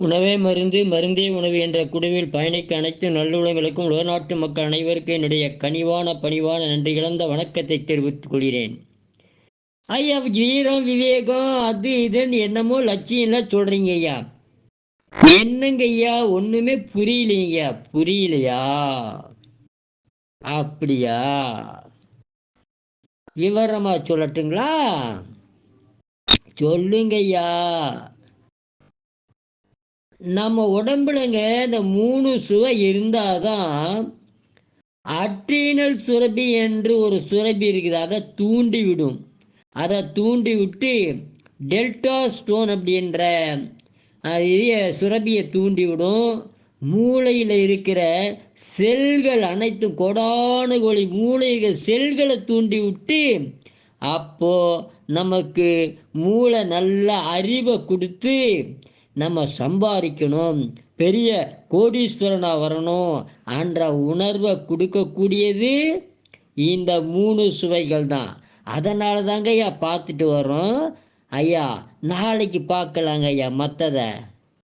உணவே மருந்து மருந்தே உணவு என்ற குழுவில் பயணிக்க அனைத்து நல்லுள்ளங்களுக்கும் உலகநாட்டு மக்கள் அனைவருக்கும் என்னுடைய கனிவான பணிவான நன்றி கலந்த வணக்கத்தை தெரிவித்துக் கொள்கிறேன். ஐயா வீரம் விவேகம் அது இதுன்னு என்னமோ லட்சியம்லாம் சொல்றீங்க ஐயா. என்னங்க ஐயா ஒண்ணுமே புரியலைங்க. புரியலையா? அப்படியா? விவரமா சொல்லட்டுங்களா? சொல்லுங்க ஐயா. நம்ம உடம்புலங்க இந்த மூணு சுவை இருந்தாதான் அட்ரீனல் சுரபி என்று ஒரு சுரபி இருக்குது. அதை தூண்டி விடும் அதை தூண்டி விட்டு டெல்டா ஸ்டோன் அப்படின்ற அஹ், சுரபியை தூண்டி விடும் மூளையில் இருக்கிற செல்கள் அனைத்தும் கொடான கோழி மூளைகள் செல்களை தூண்டி விட்டு அப்போ நமக்கு மூளை நல்ல அறிவை கொடுத்து நம்ம சம்பாதிக்கணும். பெரிய கோடீஸ்வரனாக வரணும் என்ற உணர்வை கொடுக்கக்கூடியது இந்த மூணு சுவைகள் தான். அதனால தாங்க ஐயா பார்த்துட்டு வரோம் ஐயா நாளைக்கு பார்க்கலாங்க ஐயா மற்றதை